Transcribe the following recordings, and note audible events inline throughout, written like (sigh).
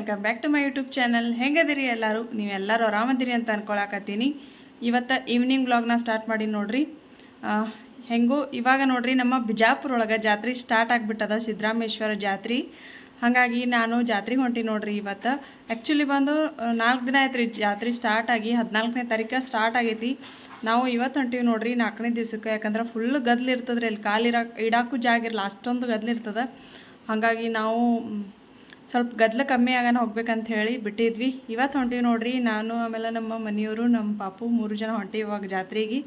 Welcome back to my YouTube channel. ಹೆಂಗದಿರಿ ಎಲ್ಲರೂ? ನೀವೆಲ್ಲರೂ ಆರಾಮದಿರಿ ಅಂತ ಅನ್ಕೊಳಕತ್ತೀನಿ. ಇವತ್ತು ಈವ್ನಿಂಗ್ ಬ್ಲಾಗ್ನ ಸ್ಟಾರ್ಟ್ ಮಾಡಿ ನೋಡ್ರಿ. ಹೆಂಗೂ ಇವಾಗ ನೋಡ್ರಿ ನಮ್ಮ ಬಿಜಾಪುರ ಒಳಗೆ ಜಾತ್ರೆ ಸ್ಟಾರ್ಟ್ ಆಗಿಬಿಟ್ಟದ ಸಿದ್ದರಾಮೇಶ್ವರ ಜಾತ್ರೆ. ಹಾಗಾಗಿ ನಾನು ಜಾತ್ರೆಗೆ ಹೊಂಟಿ ನೋಡ್ರಿ ಇವತ್ತು. ಆ್ಯಕ್ಚುಲಿ ಬಂದು ನಾಲ್ಕು ದಿನ ಆಯ್ತು ರೀ ಜಾತ್ರೆ ಸ್ಟಾರ್ಟ್ ಆಗಿ, ಹದಿನಾಲ್ಕನೇ ತಾರೀಕು ಸ್ಟಾರ್ಟ್ ಆಗೈತಿ. ನಾವು ಇವತ್ತು ಹೊಂಟೀವಿ ನೋಡ್ರಿ ನಾಲ್ಕನೇ ದಿವ್ಸಕ್ಕೆ, ಯಾಕಂದ್ರೆ ಫುಲ್ ಗದ್ಲಿರ್ತದ್ರಿ ಅಲ್ಲಿ. ಕಾಲಿರ ಇಡಾಕು ಜಾಗಿರಲ್ಲ ಅಷ್ಟೊಂದು ಗದ್ಲಿರ್ತದೆ ಹಾಗಾಗಿ ನಾವು ಸ್ವಲ್ಪ ಗದ್ಲ ಕಮ್ಮಿ ಆಗೋಣ ಹೋಗ್ಬೇಕಂತ ಹೇಳಿ ಬಿಟ್ಟಿದ್ವಿ. ಇವತ್ತು ಹೊಂಟೀವಿ ನೋಡ್ರಿ, ನಾನು ಆಮೇಲೆ ನಮ್ಮ ಮನೆಯವರು, ನಮ್ಮ ಪಾಪು ಮೂರು ಜನ ಹೊಂಟಿ ಇವಾಗ ಜಾತ್ರೆಗೆ.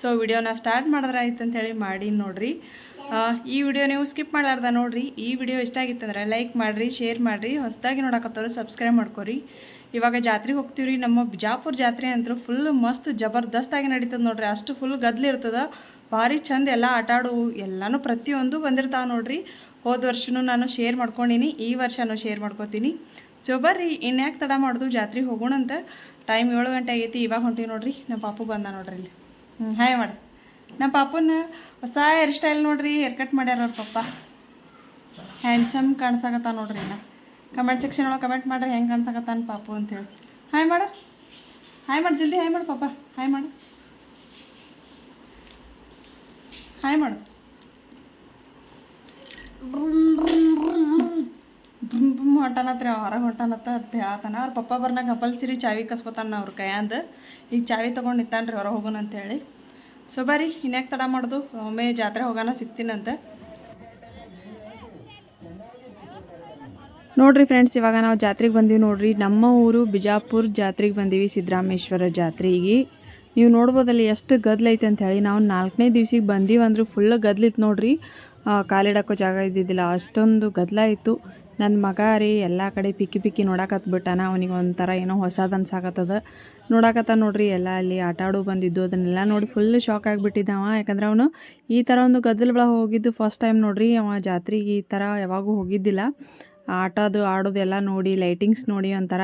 ಸೊ ವಿಡಿಯೋನ ಸ್ಟಾರ್ಟ್ ಮಾಡಿದ್ರೆ ಆಯ್ತು ಅಂತ ಹೇಳಿ ಮಾಡಿ ನೋಡ್ರಿ. ಈ ವಿಡಿಯೋ ನೀವು ಸ್ಕಿಪ್ ಮಾಡಲಾರ್ದ ನೋಡ್ರಿ. ಈ ವಿಡಿಯೋ ಇಷ್ಟ ಆಗಿತ್ತಂದ್ರೆ ಲೈಕ್ ಮಾಡಿರಿ ಶೇರ್ ಮಾಡಿರಿ. ಹೊಸದಾಗಿ ನೋಡಕತ್ತವ್ರು ಸಬ್ಸ್ಕ್ರೈಬ್ ಮಾಡ್ಕೊರಿ. ಇವಾಗ ಜಾತ್ರೆಗೆ ಹೋಗ್ತೀವಿ ರೀ ನಮ್ಮ ಬಿಜಾಪುರ ಜಾತ್ರೆ ಅಂತೂ ಫುಲ್ ಮಸ್ತ್ ಜಬರ್ದಸ್ತಾಗಿ ನಡೀತದೆ ನೋಡ್ರಿ. ಅಷ್ಟು ಫುಲ್ ಗದ್ಲು ಇರ್ತದ. ಭಾರಿ ಚಂದ ಎಲ್ಲ ಆಟ ಆಡು ಎಲ್ಲನೂ ಪ್ರತಿಯೊಂದು ಬಂದಿರ್ತಾವೆ ನೋಡ್ರಿ. ಹೋದ ವರ್ಷನೂ ನಾನು ಶೇರ್ ಮಾಡ್ಕೊಂಡೀನಿ, ಈ ವರ್ಷನೂ ಶೇರ್ ಮಾಡ್ಕೊತೀನಿ. ಸೊ ಬರ್ರಿ, ಇನ್ಯಾಕೆ ತಡ ಮಾಡೋದು ಹೋಗೋಣ ಅಂತ. ಟೈಮ್ ಏಳು ಗಂಟೆ ಆಗೈತಿ, ಇವಾಗ ಹೊಂಟೀವಿ ನೋಡ್ರಿ. ನಮ್ಮ ಪಾಪು ಬಂದ ನೋಡ್ರಿ ಇಲ್ಲಿ. ಹ್ಞೂ ಹಾಯ್ ಮಾಡಿ. ನಮ್ಮ ಪಾಪನ ಹೊಸ ಹೇರ್ ಸ್ಟೈಲ್ ನೋಡ್ರಿ ಹೇರ್ ಕಟ್ ಮಾಡ್ಯಾರ ಅವ್ರ ಪಪ್ಪ. ಹ್ಯಾಂಡ್ಸಮ್ ಕಾಣ್ಸಾಕತ್ತ ನೋಡ್ರಿ ಇಲ್ಲ ಕಮೆಂಟ್ ಸೆಕ್ಷನ್ ಒಳಗೆ ಕಮೆಂಟ್ ಮಾಡ್ರಿ, ಹೆಂಗೆ ಕಾಣ್ಸಕತ್ತಾನ ಪಾಪು ಅಂತೇಳಿ ಹಾಯ್ ಮಾಡು. ಹಾಯ್ ಮಾಡಿ, ಜಲ್ದಿ ಹಾಯ್ ಮಾಡು ಪಾಪ. ಹಾಯ್ ಮಾಡು. ಹಾಯ್ ಮಾಡು. ಹೊಂಟಾನತ್ರಿ ಹೊರಗೆ ಹೊಂಟಾನತ್ತ ಅಂತ ಹೇಳತ್ತಾನ ಅವ್ರ ಪಪ್ಪ ಬರ್ನ ಕಂಪಲ್ಸರಿ ಚಾವಿ ಕಸ್ಕೊತಾನ ಅವ್ರ ಕೈಯಾಂದ ಈಗ ಚಾವಿ ತೊಗೊಂಡು ನಿಂತಾನ್ರಿ ಹೊರ ಹೋಗೋಣ ಅಂತೇಳಿ. ಸೊ ಬರ್ರಿ ಇನ್ಯಾಕೆ ತಡ ಮಾಡೋದು? ಒಮ್ಮೆ ಜಾತ್ರೆ ಹೋಗೋಣ ಸಿಗ್ತೀನಂತೆ. ನೋಡ್ರಿ ಫ್ರೆಂಡ್ಸ್ ಇವಾಗ ನಾವು ಜಾತ್ರೆಗೆ ಬಂದೀವಿ ನೋಡ್ರಿ. ನಮ್ಮ ಊರು ಬಿಜಾಪುರ ಜಾತ್ರೆಗೆ ಬಂದೀವಿ ಸಿದ್ದರಾಮೇಶ್ವರ ಜಾತ್ರೆಗೆ ನೀವು ನೋಡ್ಬೋದಲ್ಲಿ ಎಷ್ಟು ಗದ್ಲೈತೆ ಅಂತ ಹೇಳಿ, ನಾವು ನಾಲ್ಕನೇ ದಿವ್ಸಿಗೆ ಬಂದೀವಿ ಅಂದ್ರೆ ಫುಲ್ ಗದ್ಲಿತ್ತು ನೋಡ್ರಿ. ಕಾಲಿಡಕ್ಕೋ ಜಾಗ ಇದ್ದಿದ್ದಿಲ್ಲ. ಅಷ್ಟೊಂದು ಗದ್ದಲ ಇತ್ತು. ನನ್ನ ಮಗ ರೀ, ಎಲ್ಲ ಕಡೆ ಪಿಕ್ಕಿ ಪಿಕ್ಕಿ ನೋಡಕತ್ಬಿಟ್ಟಾನ ಅವನಿಗೆ ಒಂಥರ ಏನೋ ಹೊಸದು ಅನ್ಸಾಕತ್ತದ ನೋಡಕತ್ತ ನೋಡ್ರಿ, ಎಲ್ಲ ಅಲ್ಲಿ ಆಟ ಆಡೋ ಬಂದಿದ್ದು. ಅದನ್ನೆಲ್ಲ ನೋಡಿ ಫುಲ್ ಶಾಕ್ ಆಗಿಬಿಟ್ಟಿದ್ದಾವ ಯಾಕಂದ್ರೆ ಅವನು ಈ ಥರ ಒಂದು ಗದ್ದಲ ಹೋಗಿದ್ದು ಫಸ್ಟ್ ಟೈಮ್ ನೋಡ್ರಿ. ಅವ ಜಾತ್ರೆಗೆ ಈ ಥರ ಯಾವಾಗೂ ಹೋಗಿದ್ದಿಲ್ಲ. ಆಟೋದು, ಆಡೋದು ಎಲ್ಲ ನೋಡಿ ಲೈಟಿಂಗ್ಸ್ ನೋಡಿ ಒಂಥರ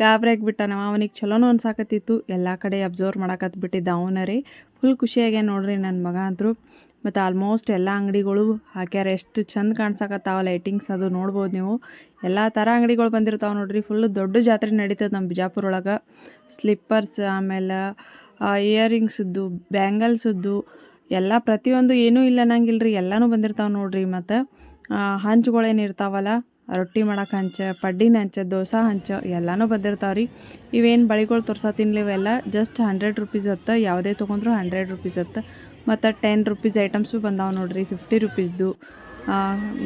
ಗಾಬರಿ ಆಗಿಬಿಟ್ಟಾನವ ಅವನಿಗೆ ಚಲೋನೂ ಅನ್ಸಾಕತ್ತಿತ್ತು. ಎಲ್ಲ ಕಡೆ ಅಬ್ಸರ್ವ್ ಮಾಡಕತ್ಬಿಟ್ಟಿದ್ದ ಅವನ ರೀ. ಫುಲ್ ಖುಷಿಯಾಗ್ಯ ನೋಡ್ರಿ ನನ್ನ ಮಗ ಅಂದರು ಮತ್ತು ಆಲ್ಮೋಸ್ಟ್ ಎಲ್ಲ ಅಂಗಡಿಗಳು ಹಾಕ್ಯಾರ ಎಷ್ಟು ಚಂದ ಕಾಣ್ಸಕತ್ತಾವ ಲೈಟಿಂಗ್ಸ್ ಅದು ನೋಡ್ಬೋದು ನೀವು. ಎಲ್ಲ ಥರ ಅಂಗಡಿಗಳು ಬಂದಿರ್ತಾವೆ ನೋಡ್ರಿ ಫುಲ್ ದೊಡ್ಡ ಜಾತ್ರೆ ನಡೀತದೆ ನಮ್ಮ ಬಿಜಾಪುರ ಒಳಗೆ. ಸ್ಲಿಪ್ಪರ್ಸ್ ಆಮೇಲೆ ಇಯರಿಂಗ್ಸದ್ದು ಬ್ಯಾಂಗಲ್ಸದ್ದು ಎಲ್ಲ ಪ್ರತಿಯೊಂದು ಏನೂ ಇಲ್ಲ ಅನ್ನಂಗಿಲ್ಲ ರೀ ಎಲ್ಲನೂ ಬಂದಿರ್ತಾವೆ ನೋಡ್ರಿ ಮತ್ತು. ಹಂಚುಗಳೇನು ಇರ್ತಾವಲ್ಲ, ರೊಟ್ಟಿ ಮಾಡೋಕೆ ಹಂಚ, ಪಡ್ಡಿನ ಹಂಚ, ದೋಸೆ ಹಂಚ, ಎಲ್ಲನೂ ಬಂದಿರ್ತಾವೆ ರೀ ಇವೇನು ಬಳಿಗಳು ತೋರ್ಸ ಇವೆಲ್ಲ ಜಸ್ಟ್ ಹಂಡ್ರೆಡ್ ರುಪೀಸ್ ಹತ್ತ ಯಾವುದೇ ತೊಗೊಂಡ್ರು ಹಂಡ್ರೆಡ್ ರುಪೀಸ್ ಹತ್ತ ಮತ್ತು ಟೆನ್ ರುಪೀಸ್ ಐಟಮ್ಸು ಬಂದಾವೆ ನೋಡಿರಿ ಫಿಫ್ಟಿ ರುಪೀಸ್ದು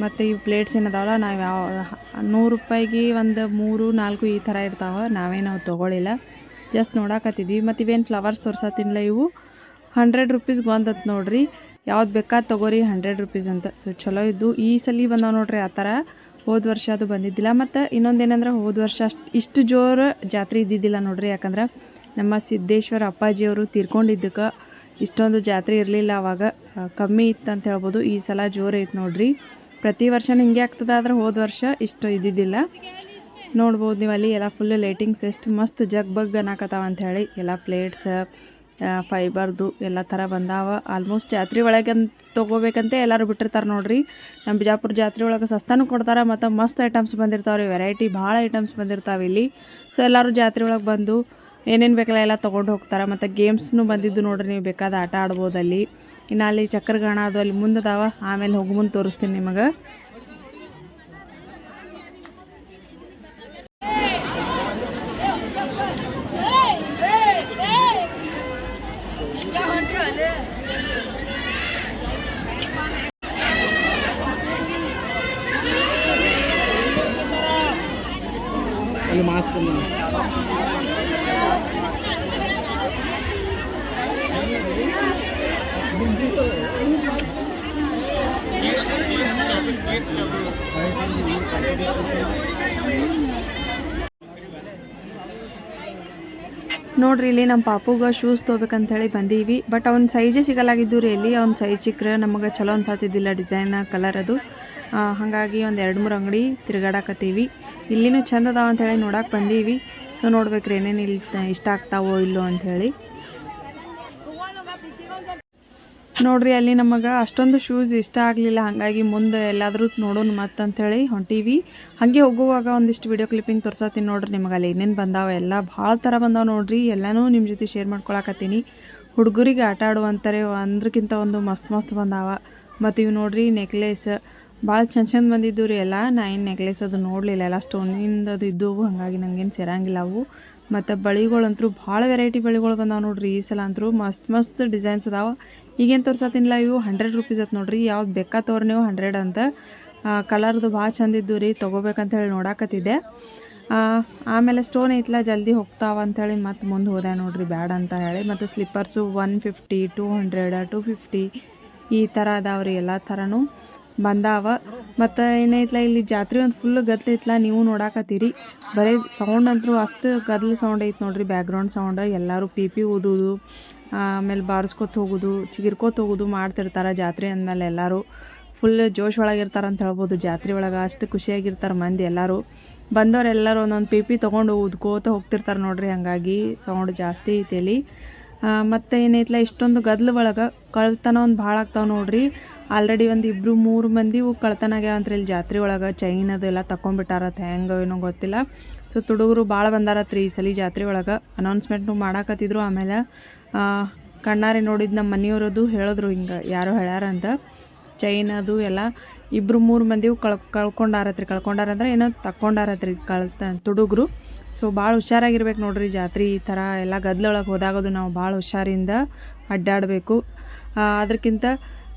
ಮತ್ತು ಈ ಪ್ಲೇಟ್ಸ್ ಏನದಾವಲ್ಲ, ನಾವು ಯಾವ, ನೂರು ರೂಪಾಯಿಗೆ ಒಂದು ಮೂರು, ನಾಲ್ಕು ಈ ಥರ ಇರ್ತಾವೆ ನಾವೇನು ನಾವು ತೊಗೊಳಿಲ್ಲ. ಜಸ್ಟ್ ನೋಡಾಕತ್ತಿದ್ವಿ. ಮತ್ತು ಇವೇನು ಫ್ಲವರ್ಸ್ ತೋರ್ಸತ್ತಿನ್ಲ ಇವು? ಹಂಡ್ರೆಡ್ ರುಪೀಸ್ಗೆ ಒಂದತ್ತು ನೋಡ್ರಿ. ಯಾವ್ದು ಬೇಕಾದ ತೊಗೋರಿ ಹಂಡ್ರೆಡ್ ರುಪೀಸ್ ಅಂತ. ಸೊ ಚಲೋ ಇದ್ದು. ಈ ಸಲ ಬಂದಾವ ನೋಡ್ರಿ, ಆ ಥರ. ಹೋದ ವರ್ಷ ಅದು ಬಂದಿದ್ದಿಲ್ಲ. ಮತ್ತು ಇನ್ನೊಂದೇನಂದ್ರೆ, ಹೋದ ವರ್ಷ ಅಷ್ಟು, ಇಷ್ಟು ಜೋರು ಜಾತ್ರೆ ಇದ್ದಿದ್ದಿಲ್ಲ ನೋಡ್ರಿ. ಯಾಕಂದ್ರೆ, ನಮ್ಮ ಸಿದ್ದೇಶ್ವರ ಅಪ್ಪಾಜಿಯವರು ತೀರ್ಕೊಂಡಿದ್ದಕ್ಕೆ ಇಷ್ಟೊಂದು ಜಾತ್ರೆ ಇರಲಿಲ್ಲ ಅವಾಗ. ಕಮ್ಮಿ ಇತ್ತು ಅಂತ ಹೇಳ್ಬೋದು. ಈ ಸಲ ಜೋರೈತೆ ನೋಡ್ರಿ. ಪ್ರತಿ ವರ್ಷ ಹಿಂಗೆ ಆಗ್ತದೆ, ಆದ್ರೆ ಹೋದ ವರ್ಷ ಇಷ್ಟು ಇದ್ದಿದ್ದಿಲ್ಲ. ನೋಡ್ಬೋದು ನೀವು ಅಲ್ಲಿ ಎಲ್ಲ ಫುಲ್ ಲೈಟಿಂಗ್ಸ್ ಎಷ್ಟು ಮಸ್ತ್ ಜಗ್ ಬಗ್ ಅನ್ನಕತ್ತಾವ ಅಂತ ಹೇಳಿ. ಎಲ್ಲ ಪ್ಲೇಟ್ಸ್ ಫೈಬರ್ದು ಎಲ್ಲ ಥರ ಬಂದಾವ. ಆಲ್ಮೋಸ್ಟ್ ಜಾತ್ರೆ ಒಳಗೆ ತೊಗೋಬೇಕಂತೆ ಎಲ್ಲರೂ ಬಿಟ್ಟಿರ್ತಾರೆ ನೋಡ್ರಿ. ನಮ್ಮ ಬಿಜಾಪುರ ಜಾತ್ರೆ ಒಳಗೆ ಸಸ್ತಾನು ಕೊಡ್ತಾರೆ, ಮತ್ತು ಮಸ್ತ್ ಐಟಮ್ಸ್ ಬಂದಿರ್ತಾವೆ ರೀ ವೆರೈಟಿ ಭಾಳ ಐಟಮ್ಸ್ ಬಂದಿರ್ತಾವೆ ಇಲ್ಲಿ. ಸೊ ಎಲ್ಲರೂ ಜಾತ್ರೆ ಒಳಗೆ ಬಂದು ಏನೇನು ಬೇಕಲ್ಲ ಎಲ್ಲ ತೊಗೊಂಡು ಹೋಗ್ತಾರೆ. ಮತ್ತು ಗೇಮ್ಸ್ನು ಬಂದಿದ್ದು ನೋಡ್ರಿ, ನೀವು ಬೇಕಾದ ಆಟ ಆಡ್ಬೋದು ಅಲ್ಲಿ. ಇನ್ನು ಅಲ್ಲಿ ಚಕ್ರಗಾಣ ಅದು ಅಲ್ಲಿ ಮುಂದದಾವ. ಆಮೇಲೆ ಹೋಗಿ ಮುಂದೆ ತೋರಿಸ್ತೀನಿ ನಿಮಗೆ. ಅಲ್ಲಿ ಮಾಸ್ಕ್ ನೋಡ್ರಿ, ಇಲ್ಲಿ ನಮ್ಮ ಪಾಪುಗ ಶೂಸ್ ತೊಗೋಬೇಕಂತ ಹೇಳಿ ಬಂದೀವಿ. ಬಟ್ ಅವ್ನ ಸೈಜೇ ಸಿಗಲಾಗಿದ್ದು ರೀ ಇಲ್ಲಿ ಅವ್ನ ಸೈಜ್ ಸಿಕ್ಕರೆ ನಮಗೆ ಚಲೋ ಅನ್ಸಾತಿದ್ದಿಲ್ಲ ಡಿಸೈನ್ ಕಲರ್ ಅದು. ಹಾಗಾಗಿ ಒಂದು ಎರಡು ಮೂರು ಅಂಗಡಿ ತಿರುಗಾಡಕತ್ತೀವಿ. ಇಲ್ಲಿನೂ ಚಂದ ಅದಾವ ಹೇಳಿ ನೋಡಕ್ಕೆ ಬಂದೀವಿ. ಸೊ ನೋಡ್ಬೇಕ್ರಿ ಏನೇನು ಇಲ್ಲಿ ಇಷ್ಟ ಆಗ್ತಾವೋ ಇಲ್ಲೋ ಅಂತ ಹೇಳಿ. ನೋಡ್ರಿ, ಅಲ್ಲಿ ನಮಗೆ ಅಷ್ಟೊಂದು ಶೂಸ್ ಇಷ್ಟ ಆಗಲಿಲ್ಲ. ಹಾಗಾಗಿ ಮುಂದೆ ಎಲ್ಲಾದರೂ ನೋಡೋಣ ಮತ್ತೆ ಅಂಥೇಳಿ ಹೊಂಟೀವಿ. ಹಾಗೆ ಹೋಗುವಾಗ ಒಂದಿಷ್ಟು ವಿಡಿಯೋ ಕ್ಲಿಪ್ಪಿಂಗ್ ತೋರ್ಸತ್ತೀನಿ ನೋಡ್ರಿ. ನಿಮಗೆ ಅಲ್ಲಿ ಏನೇನು ಬಂದಾವೆ ಎಲ್ಲ ಭಾಳ ಥರ ಬಂದಾವೆ ನೋಡ್ರಿ. ಎಲ್ಲನೂ ನಿಮ್ಮ ಜೊತೆ ಶೇರ್ ಮಾಡ್ಕೊಳಕತ್ತೀನಿ. ಹುಡುಗರಿಗೆ ಆಟ ಆಡುವಂತಾರೆ ಅಂದ್ರಕ್ಕಿಂತ ಒಂದು ಮಸ್ತ್ ಮಸ್ತ್ ಬಂದಾವ. ಮತ್ತು ಇವು ನೋಡ್ರಿ ನೆಕ್ಲೆಸ್ ಭಾಳ ಚಂದ ಚಂದ ಬಂದಿದ್ದು ರೀ ಎಲ್ಲ. ನಾ ಏನು ನೆಕ್ಲೆಸ್ ಅದು ನೋಡಲಿಲ್ಲ. ಎಲ್ಲ ಸ್ಟೋನಿಂದ ಅದು ಇದ್ದವು ಹಾಗಾಗಿ ನಂಗೇನು ಸೇರಂಗಿಲ್ಲ ಅವು. ಮತ್ತು ಬಳಿಗಳಂತೂ ಭಾಳ ವೆರೈಟಿ ಬಳಿಗಳು ಬಂದಾವೆ ನೋಡ್ರಿ. ಈ ಸಲ ಅಂತೂ ಮಸ್ತ್ ಮಸ್ತ್ ಡಿಸೈನ್ಸ್ ಅದಾವ. ಈಗೇನು ತೋರ್ಸತ್ತಿಲ್ಲ ಇವು? ಹಂಡ್ರೆಡ್ ರುಪೀಸ್ ಅತ್ ನೋಡ್ರಿ. ಯಾವ್ದು ಬೇಕಾ ತೋರ್ ನೀವು ಹಂಡ್ರೆಡ್ ಅಂತ. ಕಲರ್ದು ಭಾಳ ಚಂದ ಇದ್ದು ರೀ. ತೊಗೋಬೇಕಂತ ಹೇಳಿ ನೋಡಾಕತ್ತಿದ್ದೆ. ಆಮೇಲೆ ಸ್ಟೋನ್ ಐತ್ಲ, ಜಲ್ದಿ ಹೋಗ್ತಾವ ಅಂಥೇಳಿ ಮತ್ತೆ ಮುಂದೆ ಹೋದೆ ನೋಡ್ರಿ. ಬ್ಯಾಡ ಅಂತ ಹೇಳಿ. ಮತ್ತು slippers one fifty two hundred two fifty ಈ ಥರ ಅದಾವ್ರಿ ಎಲ್ಲ ಥರನೂ ಬಂದಾವ. ಮತ್ತು ಏನೈತ್ಲ ಇಲ್ಲಿ ಜಾತ್ರೆ ಒಂದು ಫುಲ್ ಗದ್ಲೈತ್ಲ ನೀವು ನೋಡಾಕತ್ತೀರಿ. ಬರೀ ಸೌಂಡ್ ಅಂತೂ ಅಷ್ಟು ಗದ್ಲ ಸೌಂಡ್ ಐತೆ ನೋಡ್ರಿ ಬ್ಯಾಕ್ಗ್ರೌಂಡ್ ಸೌಂಡ್ ಎಲ್ಲರೂ ಪಿ ಪಿ ಊದೋದು ಆಮೇಲೆ ಬಾರಿಸ್ಕೊತ ಹೋಗೋದು, ಚಿಗಿರ್ಕೋತ ಹೋಗೋದು ಮಾಡ್ತಿರ್ತಾರೆ ಜಾತ್ರೆ ಅಂದಮೇಲೆ ಎಲ್ಲರೂ. ಫುಲ್ ಜೋಶ್ ಒಳಗಿರ್ತಾರೆ ಅಂತ ಹೇಳ್ಬೋದು, ಜಾತ್ರೆ ಒಳಗೆ ಅಷ್ಟು ಖುಷಿಯಾಗಿರ್ತಾರೆ ಮಂದಿ ಎಲ್ಲರೂ. ಬಂದವರೆಲ್ಲರೂ ಒಂದೊಂದು ಪಿ ಪಿ ತೊಗೊಂಡು ಊದ್ಕೋತ ಹೋಗ್ತಿರ್ತಾರೆ ನೋಡ್ರಿ, ಹಾಗಾಗಿ ಸೌಂಡ್ ಜಾಸ್ತಿ ಐತೆಲಿ ಮತ್ತು ಏನೈತಲ್ಲ ಇಷ್ಟೊಂದು ಗದ್ಲ ಒಳಗೆ ಕಳ್ತನ ಒಂದು ಭಾಳ ಆಗ್ತಾವೆ ನೋಡ್ರಿ. ಆಲ್ರೆಡಿ ಒಂದು ಇಬ್ಬರು ಮೂರು ಮಂದಿ ಕಳ್ತನ ಆಗ್ಯಾವಂತ್ರಿ ಇಲ್ಲಿ ಜಾತ್ರೆ ಒಳಗೆ. ಚೈನ್ ಅದೆಲ್ಲ ತಗೊಂಬಿಟ್ಟಾರತ್ ಹೆಂಗೆ ಏನೋ ಗೊತ್ತಿಲ್ಲ. ಸೊ ತುಡುಗರು ಭಾಳ ಬಂದಾರತ್ರಿ ಈ ಸಲ ಜಾತ್ರೆ ಒಳಗೆ. ಅನೌನ್ಸ್ಮೆಂಟ್ನು ಮಾಡಾಕತ್ತಿದ್ರು ಆಮೇಲೆ ಕಣ್ಣಾರೆ ನೋಡಿದ ನಮ್ಮ ಮನೆಯವರದು ಹೇಳಿದ್ರು ಹಿಂಗೆ, ಯಾರೋ ಹೇಳ್ಯಾರ ಅಂತ. ಚೈನ್ ಅದು ಎಲ್ಲ ಇಬ್ಬರು ಮೂರು ಮಂದಿವು ಕಳ್, ಕಳ್ಕೊಂಡಾರತ್ರಿ. ಕಳ್ಕೊಂಡಾರಂದ್ರೆ ಏನೋ ತಕ್ಕೊಂಡಾರತ್ರಿ ಕಳ್ತ, ತುಡುಗರು. ಸೊ ಭಾಳ ಹುಷಾರಾಗಿರ್ಬೇಕು ನೋಡ್ರಿ ಜಾತ್ರೆ ಈ ಥರ ಎಲ್ಲ ಗದ್ದಲೊಳಗೆ ಹೋದಾಗದು ನಾವು ಭಾಳ ಹುಷಾರಿಂದ ಅಡ್ಡಾಡಬೇಕು. ಅದಕ್ಕಿಂತ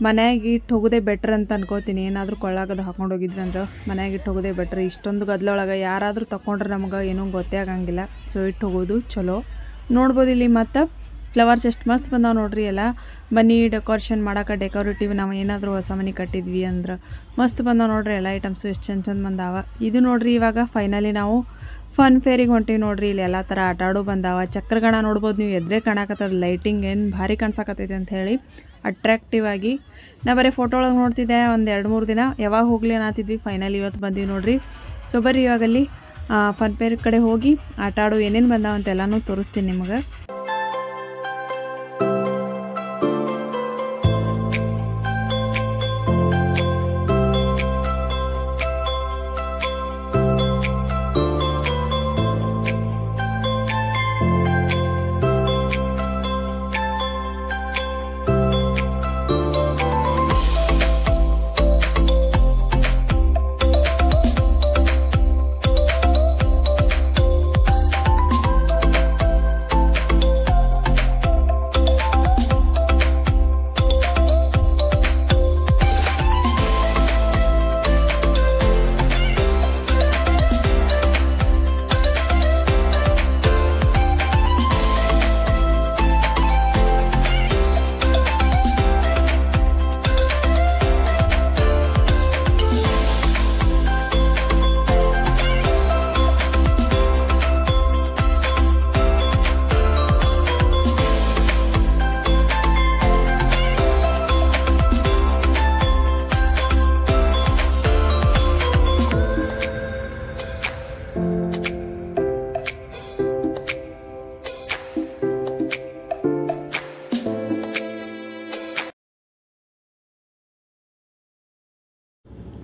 ಮನ್ಯಾಗ ಇಟ್ಟು ಹೋಗೋದೇ ಬೆಟ್ರ್ ಅಂತ ಅನ್ಕೋತೀನಿ. ಏನಾದರೂ ಕೊಳ್ಳಾಗದು ಹಾಕೊಂಡು ಹೋಗಿದ್ವಿ ಅಂದ್ರೆ ಮನೆಯಾಗೆ ಇಟ್ಟು ಹೋಗೋದೇ ಬೆಟ್ರ್ ಇಷ್ಟೊಂದು ಗದ್ದಲೊಳಗೆ ಯಾರಾದರೂ ತಗೊಂಡ್ರೆ ನಮ್ಗೆ ಏನೂ ಗೊತ್ತೇ ಆಗಂಗಿಲ್ಲ. ಸೊ ಇಟ್ಟು ಹೋಗೋದು ಚಲೋ. ನೋಡ್ಬೋದು ಇಲ್ಲಿ ಮತ್ತು ಫ್ಲವರ್ಸ್ ಎಷ್ಟು ಮಸ್ತ್ ಬಂದಾವೆ ನೋಡ್ರಿ ಎಲ್ಲ. ಮನಿ ಡೆಕೋರೇಷನ್ ಮಾಡೋಕೆ ಡೆಕೋರೇಟಿವ್ ನಾವು ಏನಾದರೂ ಹೊಸ ಮನೆ ಕಟ್ಟಿದ್ವಿ ಅಂದ್ರೆ ಮಸ್ತ್ ಬಂದಾವೆ ನೋಡ್ರಿ ಎಲ್ಲ ಐಟಮ್ಸು ಎಷ್ಟು ಚಂದ ಚಂದ ಬಂದಾವ. ಇದು ನೋಡ್ರಿ ಇವಾಗ ಫೈನಲಿ ನಾವು ಫನ್ ಫೇರಿಗೆ ಹೊಂಟಿವಿ ನೋಡ್ರಿ, ಇಲ್ಲಿ ಎಲ್ಲ ತರ ಆಟ ಆಡೋ ಬಂದಾವ. ಚಕ್ರಗಣ ನೋಡ್ಬೋದು, ನೀವು ಎದ್ರೆ ಕಾಣಕತ್ತದ ಲೈಟಿಂಗ್ ಏನು ಭಾರಿ ಕಾಣಿಸಕತ್ತೈತೆ ಅಂತ ಹೇಳಿ ಅಟ್ರಾಕ್ಟಿವ್ ಆಗಿ. ನಾ ಬರೀ ಫೋಟೋ ಒಳಗೆ ನೋಡ್ತಿದ್ದೆ, ಒಂದು ಎರಡು ಮೂರು ದಿನ. ಯಾವಾಗ ಹೋಗ್ಲಿ ಅನ್ನತ್ತಿದ್ವಿ ಫೈನಲ್ ಇವತ್ತು ಬಂದಿವಿ ನೋಡ್ರಿ. ಸೊ ಬರ್ರಿ ಇವಾಗಲ್ಲಿ ಫನ್ ಫೇರ್ ಕಡೆ ಹೋಗಿ ಆಟ ಆಡೋ ಏನೇನು ಬಂದಾವ ಅಂತೆಲ್ಲನೂ ತೋರಿಸ್ತೀನಿ ನಿಮಗೆ.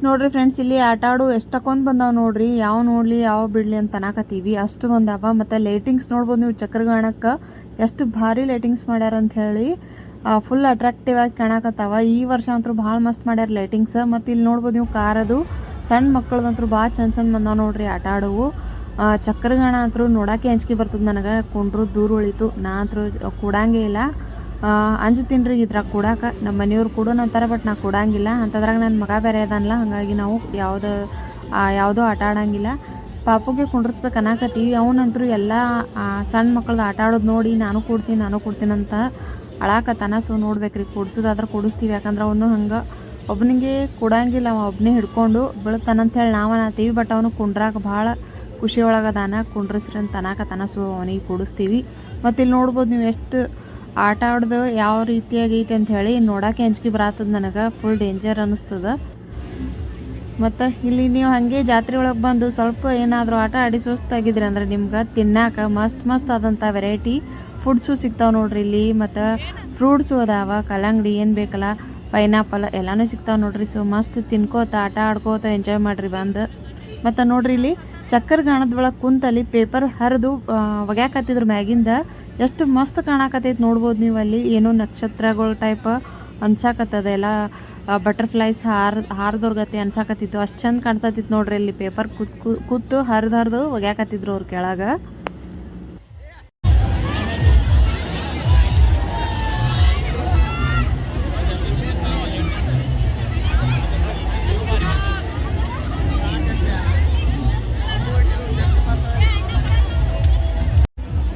ನೋಡ್ರಿ ಫ್ರೆಂಡ್ಸ್ ಇಲ್ಲಿ ಆಟ ಆಡು ಎಷ್ಟು ತಕೊಂಡ್ ಬಂದಾವ ನೋಡ್ರಿ. ಯಾವ ನೋಡ್ಲಿ, ಯಾವ ಬಿಡ್ಲಿ ಅಂತ ಅನ್ನಕತ್ತೀವಿ. ಅಷ್ಟು ಬಂದಾವ. ಮತ್ತೆ ಲೈಟಿಂಗ್ಸ್ ನೋಡ್ಬೋದು ನೀವು ಚಕ್ರಗಾಣಕ್ಕೆ. ಎಷ್ಟು ಭಾರಿ ಲೈಟಿಂಗ್ಸ್ ಮಾಡ್ಯಾರ ಅಂತ ಹೇಳಿ ಫುಲ್ ಅಟ್ರಾಕ್ಟಿವ್ ಆಗಿ ಕಾಣಕತ್ತಾವ. ಈ ವರ್ಷ ಅಂತೂ ಭಾಳ ಮಸ್ತ್ ಮಾಡ್ಯಾರ ಲೈಟಿಂಗ್ಸ್ ಮತ್ತೆ ಇಲ್ಲಿ ನೋಡ್ಬೋದು ನೀವು ಕಾರದು. ಸಣ್ಣ ಮಕ್ಕಳದಂತೂ ಭಾಳ ಚಂದ ಚಂದ ಬಂದಾವ ನೋಡ್ರಿ ಆಟ ಆಡುವು ಚಕ್ರಗಾಣ ಅಂತೂ ನೋಡಕ್ಕೆ ಹೆಂಚಿಕೆ ಬರ್ತದೆ ನನಗೆ. ಕುಂಡ್ರು ದೂರ ಉಳಿತು. ನಾ ಅಂತೂ ಕೂಡಂಗೇ ಇಲ್ಲ. ಅಂಜತೀನಿ ರೀ ಇದ್ರಾಗ ಕೂಡಕ ನಮ್ಮ ಮನೆಯವ್ರು ಕೂಡ ಅಂತಾರೆ ಬಟ್ ನಾ ಕೊಡಂಗಿಲ್ಲ. ಅಂತದ್ರಾಗ ನನ್ನ ಮಗ ಬೇರೆ ಅದಾನಲ್ಲ ಹಾಗಾಗಿ ನಾವು ಯಾವ್ದು ಯಾವುದೋ ಆಟ ಆಡಂಗಿಲ್ಲ. ಪಾಪುಗೆ ಕುಂಡ್ರಿಸ್ಬೇಕು ಅನ್ನಕತ್ತೀವಿ ಅವನಂತರೂ ಎಲ್ಲ ಸಣ್ಣ ಮಕ್ಕಳ್ದು ಆಟ ಆಡೋದು ನೋಡಿ, ನಾನು ಕೊಡ್ತೀನಿ ನಾನು ಕೊಡ್ತೀನಿ ಅಂತ ಅಳಾಕತ್ತಾನ ಸೊ, ನೋಡ್ಬೇಕ್ರಿ, ಕೊಡ್ಸೋದಾದ್ರೆ ಕೊಡಿಸ್ತೀವಿ. ಯಾಕಂದ್ರೆ ಅವನು ಹಂಗೆ ಒಬ್ಬನಿಗೆ ಕೊಡಂಗಿಲ್ಲ, ಅವ ಒಬ್ಬನೇ ಹಿಡ್ಕೊಂಡು ಬೀಳ್ತಾನಂತೇಳಿ ನಾವು ಅನ್ನತ್ತೀವಿ ಬಟ್ ಅವನು ಕುಂಡ್ರಾಕ ಭಾಳ ಖುಷಿಯೊಳಗದಾನ. ಕುಂಡ್ರಸ್ರಿ ಅಂತ ಅನ್ನಕತ್ತಾನ ಸೊ, ಅವನಿಗೆ ಕೊಡಿಸ್ತೀವಿ. ಮತ್ತು ಇಲ್ಲಿ ನೋಡ್ಬೋದು ನೀವು ಎಷ್ಟು ಆಟ ಆಡೋದು ಯಾವ ರೀತಿಯಾಗೈತೆ ಅಂತ ಹೇಳಿ ನೋಡೋಕೆ ಅಂಜಿಕೆ ಬರತ್ತದ ನನಗೆ. ಫುಲ್ ಡೇಂಜರ್ ಅನ್ನಿಸ್ತದ. ಮತ್ತು ಇಲ್ಲಿ ನೀವು ಹಾಗೆ ಜಾತ್ರೆ ಒಳಗೆ ಬಂದು ಸ್ವಲ್ಪ ಏನಾದರೂ ಆಟ ಆಡಿ ಸುಸ್ತಾಗಿದ್ರಿ ಅಂದ್ರೆ ನಿಮ್ಗೆ ತಿನ್ನಾಕ ಮಸ್ತ್ ಮಸ್ತ್ ಆದಂಥ ವೆರೈಟಿ ಫುಡ್ಸು ಸಿಗ್ತಾವೆ ನೋಡ್ರಿ ಇಲ್ಲಿ. ಮತ್ತು ಫ್ರೂಟ್ಸು ಅದಾವ, ಕಲ್ಲಂಗಡಿ ಏನು ಬೇಕಲ್ಲ ಪೈನಾಪಲ್ ಎಲ್ಲನೂ ಸಿಗ್ತಾವೆ ನೋಡ್ರಿ. ಸೊ ಮಸ್ತ್ ತಿನ್ಕೋತ, ಆಟ ಆಡ್ಕೋತ ಎಂಜಾಯ್ ಮಾಡಿರಿ ಬಂದು. ಮತ್ತು ನೋಡ್ರಿ ಇಲ್ಲಿ ಚಕ್ಕರ್ ಗಾಣದ ಒಳಗೆ ಕುಂತಲ್ಲಿ ಪೇಪರ್ ಹರಿದು ಒಗ್ಯಾಕತ್ತಿದ್ರು ಮ್ಯಾಗಿಂದ. ಎಷ್ಟು ಮಸ್ತ್ ಕಾಣಕತ್ತೈತಿ ನೋಡ್ಬೋದು ನೀವು ಅಲ್ಲಿ. ಏನೋ ನಕ್ಷತ್ರಗಳ ಟೈಪ್ ಅನ್ಸಾಕತ್ತದ ಎಲ್ಲ. ಬಟರ್ಫ್ಲೈಸ್ ಹಾರ್, ಹಾರ್ದೋರ್ಗತಿ ಅನ್ಸಾಕತ್ತಿತ್ತು. ಅಷ್ಟು ಚಂದ ಕಾಣ್ಸತ್ತಿತ್ತು ನೋಡ್ರಿ ಇಲ್ಲಿ ಪೇಪರ್ ಕೂತ್, ಕೂತು ಹರಿದು ಹರಿದು ಒಗ್ಯಾಕತ್ತಿದ್ರು ಅವ್ರ ಕೆಳಗೆ.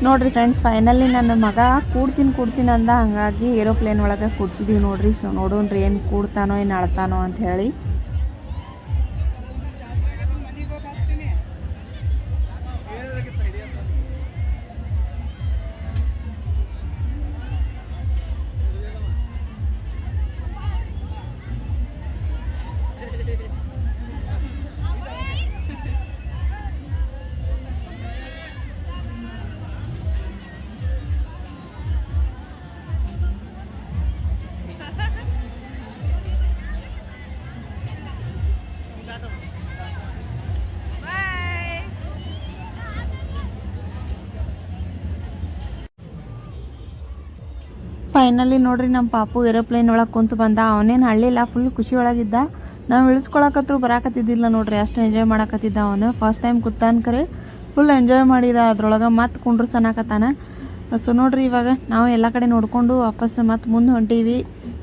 ನೋಡ್ರಿ ಫ್ರೆಂಡ್ಸ್ ಫೈನಲಿ ನನ್ನ ಮಗ ಕೂಡ್ತೀನಿ ಕೂಡ್ತೀನಿ ಅಂದ. ಹಾಗಾಗಿ ಏರೋಪ್ಲೇನ್ ಒಳಗೆ ಕೂಡ್ಸಿದ್ವಿ ನೋಡ್ರಿ. ಸೊ ನೋಡೋಣ್ರಿ ಏನು ಕೂಡ್ತಾನೋ, ಏನು ಅಳ್ತಾನೋ ಅಂತ ಹೇಳಿ. ಫೈನಲಿ ನೋಡ್ರಿ ನಮ್ಮ ಪಾಪು ಏರೋಪ್ಲೇನ್ ಒಳಗೆ ಕುಂತು ಬಂದ. ಅವನೇನು ಹಳ್ಳಿಲ್ಲ ಫುಲ್ ಖುಷಿ ಒಳಗಿದ್ದ. ನಾವು ಇಳಿಸ್ಕೊಳಕತ್ರು ಬರಾಕತ್ತಿದ್ದಿಲ್ಲ ನೋಡ್ರಿ, ಅಷ್ಟು ಎಂಜಾಯ್ ಮಾಡಕತ್ತಿದ್ದ ಅವನು. ಫಸ್ಟ್ ಟೈಮ್ ಕುತ್ತಾನ ಕರೆ ಫುಲ್ ಎಂಜಾಯ್ ಮಾಡಿದ ಅದ್ರೊಳಗೆ ಮತ್ತೆ ಕುಂಡ್ರಸನಾಕತ್ತಾನ ಸೊ ನೋಡ್ರಿ ಇವಾಗ ನಾವು ಎಲ್ಲ ಕಡೆ ನೋಡ್ಕೊಂಡು ವಾಪಸ್ ಮತ್ತೆ ಮುಂದೆ ಹೊಂಟೀವಿ.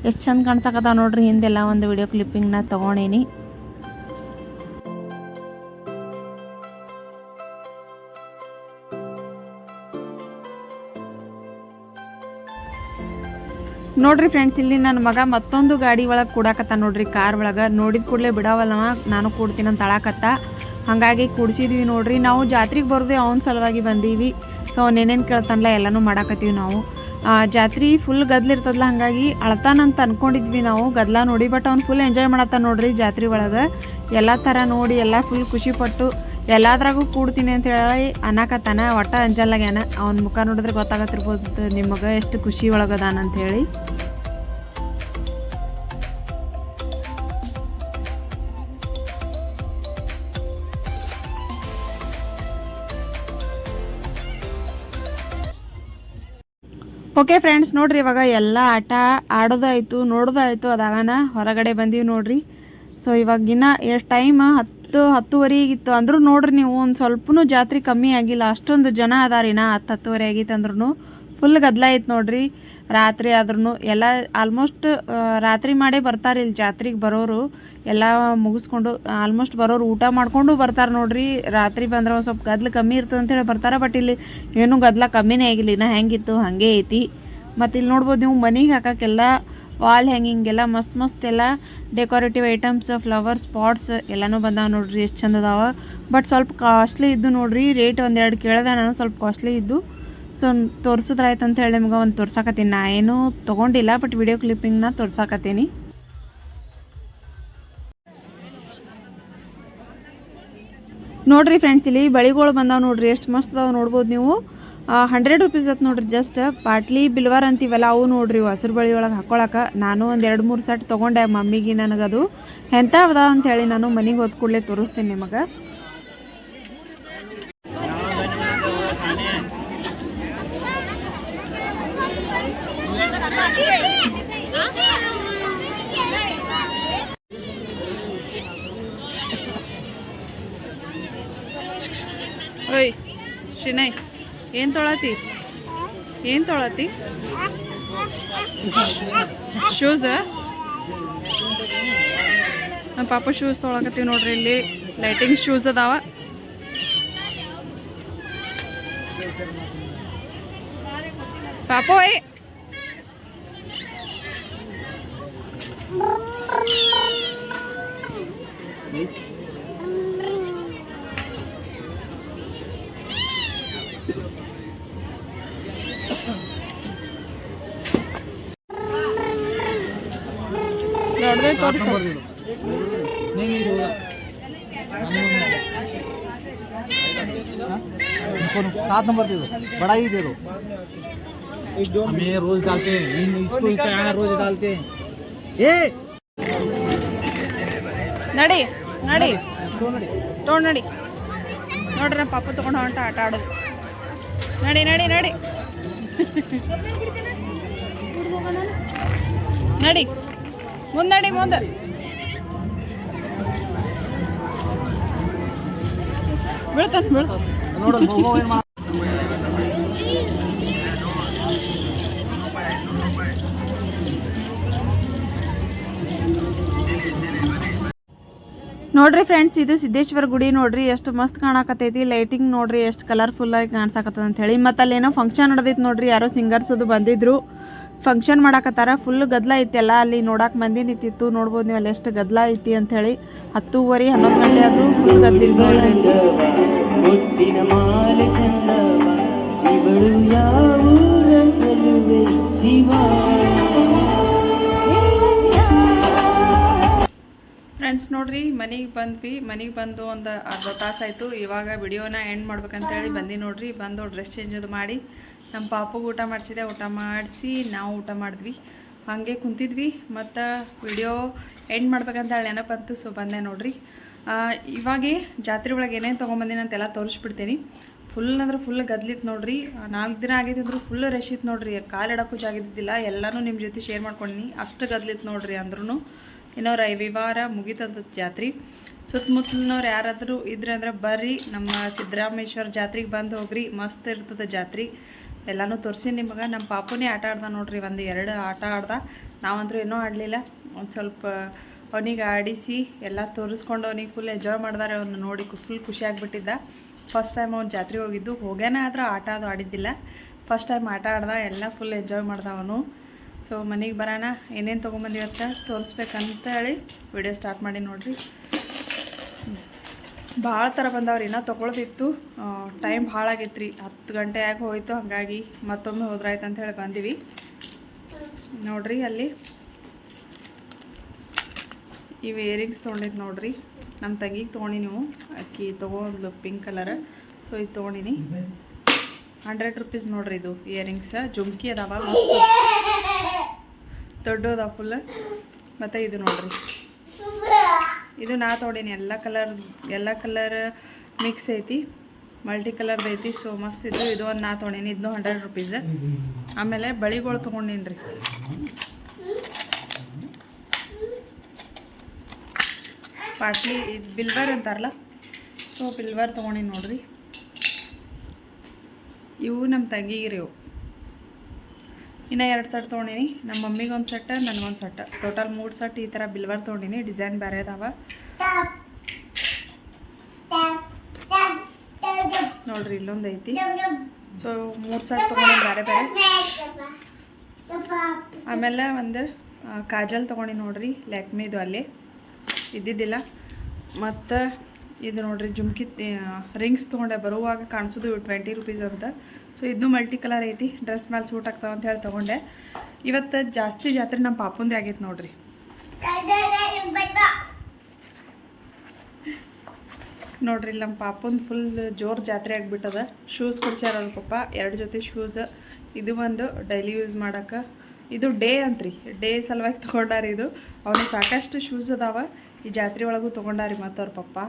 ಎಷ್ಟು ಚಂದ ಕಾಣ್ಸಕತ್ತಾವ ನೋಡ್ರಿ ಹಿಂದೆಲ್ಲ ಒಂದು ವಿಡಿಯೋ ಕ್ಲಿಪ್ಪಿಂಗ್ನ ತೊಗೊಂಡೇನಿ. ನೋಡ್ರಿ ಫ್ರೆಂಡ್ಸ್ ಇಲ್ಲಿ ನನ್ನ ಮಗ ಮತ್ತೊಂದು ಗಾಡಿ ಒಳಗೆ ಕೂಡಾಕತ್ತ ನೋಡ್ರಿ ಕಾರ್ ಒಳಗೆ. ನೋಡಿದ ಕೂಡಲೇ ಬಿಡವಲ್ಲವ ನಾನು ಕೂಡ್ತೀನಿ ಅಂತ ಅಳಾಕತ್ತ. ಹಾಗಾಗಿ ಕೂಡ್ಸಿದ್ವಿ ನೋಡ್ರಿ. ನಾವು ಜಾತ್ರೆಗೆ ಬರೋದು ಅವನ ಸಲುವಾಗಿ ಬಂದೀವಿ. ಸೊ ಅವನೇನೇನು ಕೇಳ್ತಾನಲ್ಲ ಎಲ್ಲನೂ ಮಾಡಾಕತ್ತೀವಿ ನಾವು. ಜಾತ್ರೆ ಫುಲ್ ಗದ್ಲಿರ್ತದಲ್ಲ ಹಾಗಾಗಿ ಅಳ್ತಾನಂತ ಅನ್ಕೊಂಡಿದ್ವಿ ನಾವು. ಗದ್ಲ ನೋಡಿ ಬಟ್ ಅವ್ನು ಫುಲ್ ಎಂಜಾಯ್ ಮಾಡತ್ತ ನೋಡ್ರಿ ಜಾತ್ರೆ ಒಳಗೆ. ಎಲ್ಲ ಥರ ನೋಡಿ, ಎಲ್ಲ ಫುಲ್ ಖುಷಿ ಪಟ್ಟು ಎಲ್ಲಾದ್ರಾಗೂ ಕೂಡ್ತೀನಿ ಅಂತ ಹೇಳಿ ಅನ್ನಕತ್ತಾನ ಒಟ್ಟ ಅಂಜಲ್ಲಾಗ್ಯಾನ ಅವನ ಮುಖ ನೋಡಿದ್ರೆ ಗೊತ್ತಾಗತ್ತಿರ್ಬೋದು ನಿಮಗೆ ಎಷ್ಟು ಖುಷಿ ಒಳಗದಾನ ಅಂತ ಹೇಳಿ. ಓಕೆ ಫ್ರೆಂಡ್ಸ್ ನೋಡ್ರಿ ಇವಾಗ ಎಲ್ಲ ಆಟ ಆಡೋದಾಯಿತು, ನೋಡೋದಾಯಿತು, ಅದಾಗನ. ಹೊರಗಡೆ ಬಂದೀವಿ ನೋಡ್ರಿ. ಸೊ ಇವಾಗಿನ ಎಷ್ಟು ಟೈಮ್ ಹತ್ತು ಹತ್ತುವರೆಗಿತ್ತು ಅಂದ್ರು ನೋಡ್ರಿ ನೀವು, ಒಂದು ಸ್ವಲ್ಪನೂ ಜಾತ್ರೆ ಕಮ್ಮಿ ಆಗಿಲ್ಲ. ಅಷ್ಟೊಂದು ಜನ ಅದಾರಿನ? ಹತ್ತು, ಹತ್ತುವರೆ ಆಗಿತ್ತು ಅಂದ್ರೂ ಫುಲ್ ಗದ್ದಲ ಐತೆ ನೋಡ್ರಿ. ರಾತ್ರಿ ಆದ್ರೂ ಎಲ್ಲ ಆಲ್ಮೋಸ್ಟ್ ರಾತ್ರಿ ಮಾಡೇ ಬರ್ತಾರೆ ಇಲ್ಲಿ ಜಾತ್ರೆಗೆ ಬರೋರು. ಎಲ್ಲ ಮುಗಿಸ್ಕೊಂಡು ಆಲ್ಮೋಸ್ಟ್ ಬರೋರು ಊಟ ಮಾಡಿಕೊಂಡು ಬರ್ತಾರೆ ನೋಡ್ರಿ. ರಾತ್ರಿ ಬಂದ್ರೆ ಒಂದು ಸ್ವಲ್ಪ ಗದ್ಲು ಕಮ್ಮಿ ಇರ್ತದೆ ಅಂತೇಳಿ ಬರ್ತಾರೆ. ಬಟ್ ಇಲ್ಲಿ ಏನೂ ಗದ್ದಲ ಕಮ್ಮಿನೇ ಆಗಿಲ್ಲ. ಇನ್ನು ಹೆಂಗಿತ್ತು? ಹಾಗೆ ಐತಿ. ಮತ್ತು ಇಲ್ಲಿ ನೋಡ್ಬೋದು ನೀವು ಮನೆಗೆ ಹಾಕೋಕ್ಕೆಲ್ಲ ವಾಲ್ ಹ್ಯಾಂಗಿಂಗ್ ಎಲ್ಲ ಮಸ್ತ್ ಮಸ್ತ್ ಎಲ್ಲ ಡೆಕೋರೇಟಿವ್ ಐಟಮ್ಸ್ ಫ್ಲವರ್ ಸ್ಪಾಟ್ಸ್ ಎಲ್ಲನೂ ಬಂದಾವೆ ನೋಡ್ರಿ, ಎಷ್ಟು ಚಂದ ಅದಾವ. ಬಟ್ ಸ್ವಲ್ಪ ಕಾಸ್ಟ್ಲಿ ಇದ್ದು ನೋಡ್ರಿ ರೇಟ್ ಒಂದೆರಡು ಕೇಳಿದೆ ನಾನು, ಸ್ವಲ್ಪ ಕಾಸ್ಟ್ಲಿ ಇದ್ದು. ಸೊ ತೋರ್ಸಿದ್ರಾಯ್ತು ಅಂತ ಹೇಳಿ ನಿಮ್ಗೆ ಒಂದು ತೋರ್ಸಾಕತ್ತೀನಿ. ನಾ ಏನೂ ತೊಗೊಂಡಿಲ್ಲ ಬಟ್ ವಿಡಿಯೋ ಕ್ಲಿಪ್ಪಿಂಗ್ನ ತೋರ್ಸಾಕತ್ತೀನಿ. ನೋಡ್ರಿ ಫ್ರೆಂಡ್ಸ್ ಇಲ್ಲಿ ಬಳಿಗಳು ಬಂದಾವ ನೋಡ್ರಿ, ಎಷ್ಟು ಮಸ್ತ್ ಅದಾವ ನೋಡ್ಬೋದು ನೀವು. ಹಂಡ್ರೆಡ್ ರುಪೀಸ್ ಅತ್ ನೋಡ್ರಿ ಜಸ್ಟ್ ಪಾಟ್ಲಿ, ಬಿಲ್ವಾರ್ ಅಂತೀವಲ್ಲ, ಅವು ನೋಡ್ರಿ, ಹಸಿರು ಬಳಿ ಒಳಗೆ ಹಾಕೊಳಕ. ನಾನು ಒಂದು ಎರಡು ಮೂರು ಸೆಟ್ ತೊಗೊಂಡೆ, ಮಮ್ಮಿಗೆ ನನಗದು. ಎಂಥ ಅದ ಹೇಳಿ ನಾನು ಮನೆಗೆ ಹೋದ ಕೂಡಲೇ ತೋರಿಸ್ತೀನಿ ನಿಮಗೆ. ಶ್ರೀನಯ್. ಏನು ತೊಳತಿ? ಏನು ತೊಳತಿ? ಶೂಸ ನಮ್ಮ ಪಾಪ ಶೂಸ್ ತೊಳಕತ್ತೀವಿ ನೋಡ್ರಿ ಇಲ್ಲಿ. ಲೈಟಿಂಗ್ ಶೂಸ್ ಅದಾವ. ಪಾಪೋಯ್ सात नंबर दे दो बड़ा ही दे दो हमें रोज डालते हैं इन इसको क्या रोज डालते हैं ए ನಡಿ ನಡಿ ತೊಗೊಂಡು ನಡಿ ನೋಡ್ರಿ ನಮ್ಮ ಪಾಪ ತೊಗೊಂಡು ಹೊಂಟ ಆಟ ಆಡೋದು ನಡಿ ನಡಿ ನಡಿ (laughs) ನಡಿ ಮುಂದೆ ನಡಿ ಮುಂದೆ. ಬೀಳ್ತಾನೆ ಬೀಳ್ತಾನೆ. ನೋಡೋಣ ನೋಡ್ರಿ ಫ್ರೆಂಡ್ಸ್ ಇದು ಸಿದ್ದೇಶ್ವರ ಗುಡಿ ನೋಡ್ರಿ ಎಷ್ಟು ಮಸ್ತ್ ಕಾಣಕತ್ತೈತಿ. ಲೈಟಿಂಗ್ ನೋಡ್ರಿ ಎಷ್ಟು ಕಲರ್ಫುಲ್ ಆಗಿ ಕಾಣಿಸಕತ್ತದ ಅಂತ ಹೇಳಿ. ಮತ್ತೆ ಅಲ್ಲೇನೋ ಫಂಕ್ಷನ್ ನಡೆದೈತಿ ನೋಡ್ರಿ ಯಾರೋ ಸಿಂಗರ್ಸ್ ಅದು ಬಂದಿದ್ರು. ಫಂಕ್ಷನ್ ಮಾಡಾಕತ್ತಾರ ಫುಲ್ ಗದ್ದಲ ಐತೆಲ್ಲ ಅಲ್ಲಿ ನೋಡಾಕ್ ಮಂದಿ ನಿಂತಿತ್ತು. ನೋಡ್ಬೋದು ನೀವು ಅಲ್ಲಿ ಎಷ್ಟು ಗದ್ದಲ ಐತಿ ಅಂತ ಹೇಳಿ. ಹತ್ತೂವರೆ ಹನ್ನೊಂದು ಗಂಟೆ ಅದು ಫುಲ್ ಗದ್ದಲ ನೋಡ್ರಿ ಫ್ರೆಂಡ್ಸ್ ನೋಡ್ರಿ ಮನೆಗೆ ಬಂದ್ವಿ. ಮನೆಗೆ ಬಂದು ಒಂದು ಅರ್ಧ ತಾಸು ಆಯ್ತು. ಇವಾಗ ವಿಡಿಯೋನ ಎಂಡ್ ಮಾಡ್ಬೇಕಂತೇಳಿ ಬಂದಿ ನೋಡ್ರಿ. ಬಂದು ಡ್ರೆಸ್ ಚೇಂಜ್ ಅದು ಮಾಡಿ. ನಮ್ಮ ಪಾಪಗೆ ಊಟ ಮಾಡಿಸಿದೆ, ಊಟ ಮಾಡಿಸಿ ನಾವು ಊಟ ಮಾಡಿದ್ವಿ. ಹಾಗೆ ಕುಂತಿದ್ವಿ. ಮತ್ತು ವಿಡಿಯೋ ಎಂಡ್ ಮಾಡ್ಬೇಕಂತ ಹೇಳಿ ನೆನಪಂತು ಸೊ ಬಂದೆ ನೋಡ್ರಿ ಇವಾಗೆ ಜಾತ್ರೆ ಒಳಗೆ ಏನೇನು ತೊಗೊಂಬಂದಿನಿ ಅಂತೆಲ್ಲ ತೋರಿಸ್ಬಿಡ್ತೀನಿ. ಫುಲ್ ಅಂದ್ರೆ ಫುಲ್ ಗದ್ಲಿತ್ತು ನೋಡ್ರಿ. ನಾಲ್ಕು ದಿನ ಆಗೈತೆ ಅಂದ್ರೂ ಫುಲ್ ರಶ್ ಇತ್ತು ನೋಡ್ರಿ. ಕಾಲು ಇಡೋಕ್ಕೂ ಜಾಗಿದ್ದಿಲ್ಲ ಎಲ್ಲನೂ ನಿಮ್ಮ ಜೊತೆ ಶೇರ್ ಮಾಡ್ಕೊಂಡಿನಿ. ಅಷ್ಟು ಗದ್ಲಿತ್ತು ನೋಡ್ರಿ ಅಂದ್ರೂ ಇನ್ನೋ ರವಿವಾರ ಮುಗಿತದ ಜಾತ್ರೆ. ಸುತ್ತಮುತ್ತಲಿನವ್ರು ಯಾರಾದರೂ ಇದ್ರೆ ಅಂದ್ರೆ ಬರ್ರಿ. ನಮ್ಮ ಸಿದ್ದರಾಮೇಶ್ವರ ಜಾತ್ರೆಗೆ ಬಂದು ಹೋಗ್ರಿ. ಮಸ್ತ್ ಇರ್ತದೆ ಜಾತ್ರೆ. ಎಲ್ಲನೂ ತೋರಿಸಿ ನಿಮಗೆ. ನಮ್ಮ ಪಾಪುನೇ ಆಟ ಆಡ್ದ ನೋಡ್ರಿ, ಒಂದು ಎರಡು ಆಟ ಆಡ್ದ. ನಾವಂತೂ ಏನೂ ಆಡಲಿಲ್ಲ. ಒಂದು ಸ್ವಲ್ಪ ಅವನಿಗೆ ಆಡಿಸಿ ಎಲ್ಲ ತೋರಿಸ್ಕೊಂಡು ಅವನಿಗೆ ಫುಲ್ ಎಂಜಾಯ್ ಮಾಡಿದಾರೆ. ಅವ್ನು ನೋಡಿ ಫುಲ್ ಖುಷಿ ಆಗಿಬಿಟ್ಟಿದ್ದ. ಫಸ್ಟ್ ಟೈಮ್ ಅವ್ನು ಜಾತ್ರೆಗೆ ಹೋಗಿದ್ದು. ಹೋಗ್ಯಾನ ಆದರೂ ಆಟ ಅದು ಆಡಿದ್ದಿಲ್ಲ. ಫಸ್ಟ್ ಟೈಮ್ ಆಟ ಆಡ್ದ, ಎಲ್ಲ ಫುಲ್ ಎಂಜಾಯ್ ಮಾಡ್ದ ಅವನು. ಸೊ ಮನೆಗೆ ಬರೋಣ ಏನೇನು ತೊಗೊಂಬಂದಿವತ್ತ ತೋರಿಸ್ಬೇಕಂತ ಹೇಳಿ ವಿಡಿಯೋ ಸ್ಟಾರ್ಟ್ ಮಾಡಿ ನೋಡ್ರಿ. ಭಾಳ ಥರ ಬಂದವ್ರಿ ಇನ್ನೂ ತೊಗೊಳ್ದಿತ್ತು. ಟೈಮ್ ಭಾಳ ಆಗೈತ್ರಿ ಹತ್ತು ಗಂಟೆ ಆಗಿ ಹೋಯ್ತು, ಹಾಗಾಗಿ ಮತ್ತೊಮ್ಮೆ ಹೋದ್ರಾಯ್ತು ಅಂತ ಹೇಳಿ ಬಂದೀವಿ. ನೋಡ್ರಿ ಅಲ್ಲಿ. ಇವು ಇಯರಿಂಗ್ಸ್ ತೊಗೊಂಡಿದ್ದು ನೋಡ್ರಿ. ನಮ್ಮ ತಂಗಿಗೆ ತೊಗೊಂಡಿ ನೀವು ಅಕ್ಕಿ ತೊಗೊಂಡ್ಲು ಪಿಂಕ್ ಕಲರ್ ಸೊ ಇದು ತೊಗೊಂಡಿನಿ. ಹಂಡ್ರೆಡ್ ರುಪೀಸ್ ನೋಡ್ರಿ ಇದು ಇಯರಿಂಗ್ಸ್ ಜುಮ್ಕಿ ಅದಾವ, ಮಸ್ತ್. ದೊಡ್ಡ ಅದಾವ ಫುಲ್ ಮತ್ತು ಇದು ನೋಡ್ರಿ. ಇದು ನಾ ತೊಡೇನಿ ಎಲ್ಲ ಕಲರ್ ಎಲ್ಲ ಕಲರ್ ಮಿಕ್ಸ್ ಐತಿ. ಮಲ್ಟಿ ಕಲರ್ದು ಐತಿ. ಸೊ ಮಸ್ತ್ ಇದ್ದು ಇದು ಒಂದು ನಾ ತೊಗೊಂಡೇನಿ. ಇದನ್ನು ಹಂಡ್ರೆಡ್ ರುಪೀಸ್ ಆಮೇಲೆ ಬಳಿಗಳು ತೊಗೊಂಡೀನಿ ರೀ. ಪಾಟ್ಲಿ, ಇದು ಬಿಲ್ವರ್ ಅಂತಾರಲ್ಲ? ಸೊ ಬಿಲ್ವರ್ ತೊಗೊಂಡೀನಿ ನೋಡ್ರಿ. ಇವು ನಮ್ಮ ತಂಗಿಗೆ ರೀ ಇವು. ಇನ್ನು ಎರಡು ಸೆಟ್ ತೊಗೊಂಡಿನಿ. ನಮ್ಮ ಮಮ್ಮಿಗೆ ಒಂದು ಸೆಟ್ ನನಗೊಂದು ಸೆಟ್ ಟೋಟಲ್ ಮೂರು ಸೆಟ್ ಈ ಥರ ಬಿಲ್ವರ್ ತೊಗೊಂಡಿನಿ. ಡಿಸೈನ್ ಬೇರೆ ಅದಾವ. ನೋಡ್ರಿ, ಇಲ್ಲೊಂದು ಐತಿ. ಸೊ ಮೂರು ಸೆಟ್ ತೊಗೊಂಡಿನಿ ಬೇರೆ ಬೇರೆ ಆಮೇಲೆ ಒಂದು ಕಾಜಲ್ ತೊಗೊಂಡೀನಿ ನೋಡ್ರಿ. ಲ್ಯಾಕ್ಮಿದು ಅಲ್ಲಿ. ಇದ್ದಿದ್ದಿಲ್ಲ. ಮತ್ತು ಇದು ನೋಡ್ರಿ, ಜುಮ್ಕಿ ರಿಂಗ್ಸ್ ತೊಗೊಂಡೆ. ಬರುವಾಗ ಕಾಣಿಸೋದು ಟ್ವೆಂಟಿ ರುಪೀಸ್ ಅಂತ ಸೊ ಇದು ಮಲ್ಟಿ ಕಲರ್ ಐತಿ. ಡ್ರೆಸ್ ಮೇಲೆ ಸೂಟ್ ಆಗ್ತಾವ ಅಂತ ಹೇಳಿ ತೊಗೊಂಡೆ. ಇವತ್ತು ಜಾಸ್ತಿ ಜಾತ್ರೆ ನಮ್ಮ ಪಾಪಂದೇ ಆಗೈತೆ ನೋಡ್ರಿ. ನೋಡ್ರಿ ನಮ್ಮ ಪಾಪಂದು ಫುಲ್ ಜೋರು ಜಾತ್ರೆ ಆಗಿಬಿಟ್ಟದ. ಶೂಸ್ ಕೊಡ್ಸ್ಯಾರ ಪಪ್ಪ. ಎರಡು ಜೊತೆ ಶೂಸ್ ಇದು ಒಂದು ಡೈಲಿ ಯೂಸ್ ಮಾಡೋಕೆ. ಇದು ಡೇ ಅಂತ್ರಿ. ಡೇ ಸಲುವಾಗಿ ತೊಗೊಂಡಾರಿ ಇದು. ಅವನು ಸಾಕಷ್ಟು ಶೂಸ್ ಅದಾವ. ಈ ಜಾತ್ರೆ ಒಳಗೂ ತೊಗೊಂಡಾರಿ ಮತ್ತು ಅವ್ರ ಪಪ್ಪ.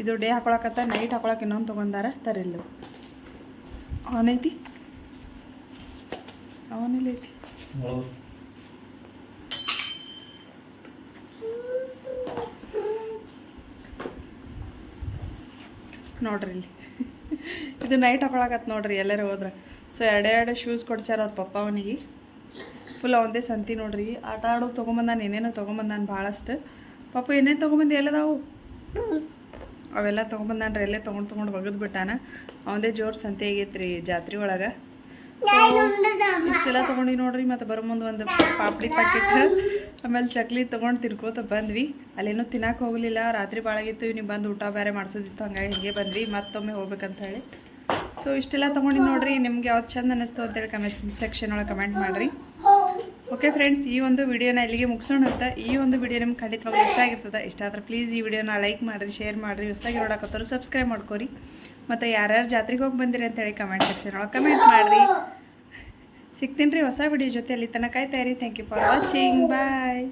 ಇದು ಡೇ ಹಾಕೊಳಕತ್ತ ನೈಟ್ ಹಾಕೊಳಕ್ಕೆ ಇನ್ನೊಂದು ತೊಗೊಂಡಾರ ತರಿಲ್ಲ ಅವನೈತಿ ಅವನಿಲ್ಲೈತಿ ನೋಡ್ರಿ ಇಲ್ಲಿ. ಇದು ನೈಟ್ ಹಾಕೊಳಕತ್ ನೋಡ್ರಿ ಎಲ್ಲರೂ ಹೋದ್ರೆ. ಸೊ ಎರಡೆರಡು ಶೂಸ್ ಕೊಡ್ಸ್ಯಾರ ಅವ್ರ ಪಪ್ಪ ಅವನಿಗೆ. ಫುಲ್ ಅವಂದೇ ಸಂತಿ ನೋಡ್ರಿ. ಆಟ ಆಡೋದು ತೊಗೊಂಬಂದಾನ ಏನೇನೋ ತೊಗೊಂಬಂದಾನ ಭಾಳಷ್ಟು. ಪಾಪ ಏನೇನು ತೊಗೊಂಬಂದು? ಎಲ್ಲದಾವು? ಅವೆಲ್ಲ ತೊಗೊಂಬಂದಾನ್ರಿ ಎಲ್ಲೇ ತೊಗೊಂಡು ತೊಗೊಂಡು ಒಗದು ಬಿಟ್ಟಾನ. ಅವಂದೇ ಜೋರು ಸಂತೆ ಆಗೈತೆ ರೀ ಜಾತ್ರೆ ಒಳಗೆ. ಇಷ್ಟೆಲ್ಲ ತಗೊಂಡಿ ನೋಡ್ರಿ, ಮತ್ತು ಬರೋ ಮುಂದೆ ಒಂದು ಪಾಪಡಿ ಪ್ಯಾಕೆಟ್ ಆಮೇಲೆ ಚಕ್ಲಿ ತೊಗೊಂಡು ತಿನ್ಕೋತ ಬಂದ್ವಿ. ಅಲ್ಲೇನೂ ತಿನ್ನಕ್ಕೆ ಹೋಗಲಿಲ್ಲ, ರಾತ್ರಿ ಭಾಳಾಗಿತ್ತು ಇವ್ನಿಗೆ ಬಂದು ಊಟ ಬೇರೆ ಮಾಡಿಸೋದಿತ್ತು, ಹಂಗಾಗಿ ಹಿಂಗೆ ಬಂದ್ವಿ, ಮತ್ತೊಮ್ಮೆ ಹೋಗ್ಬೇಕಂತ ಹೇಳಿ. ಸೊ ಇಷ್ಟೆಲ್ಲ ತೊಗೊಂಡು ನೋಡ್ರಿ, ನಿಮ್ಗೆ ಯಾವ್ದು ಚಂದ ಅನ್ನಿಸ್ತು ಅಂತೇಳಿ ಕಮೆಂಟ್ ಸೆಕ್ಷನ್ ಒಳಗೆ ಕಮೆಂಟ್ ಮಾಡಿರಿ. ಓಕೆ ಫ್ರೆಂಡ್ಸ್ ಈ ಒಂದು ವಿಡಿಯೋನ ಇಲ್ಲಿಗೆ ಮುಗಿಸೋಣ ಅಂತ. ಈ ಒಂದು ವಿಡಿಯೋ ನಿಮ್ಗೆ ಖಂಡಿತವಾಗ್ಲೂ ಇಷ್ಟ ಆಗಿರ್ತದೆ, ಇಷ್ಟ ಆದ್ರೆ ಪ್ಲೀಸ್ ಈ ವಿಡಿಯೋನ ಲೈಕ್ ಮಾಡಿರಿ ಶೇರ್ ಮಾಡಿರಿ, ಹೊಸದಾಗಿ ನೋಡೋಕತ್ತರು ಸಬ್ಸ್ಕ್ರೈಬ್ ಮಾಡ್ಕೋರಿ. ಮತ್ತು ಯಾರ್ಯಾರು ಜಾತ್ರೆಗೆ ಹೋಗಿ ಬಂದಿರಿ ಅಂತೇಳಿ ಕಮೆಂಟ್ ಸೆಕ್ಷನ್ ಒಳಗೆ ಕಮೆಂಟ್ ಮಾಡಿರಿ. ಸಿಗ್ತೀನಿ ರೀ ಹೊಸ ವಿಡಿಯೋ ಜೊತೆ ಅಲ್ಲಿ ತನಕ ಕಾಯ್ತಾ ಇರಿ. Thank you for watching bye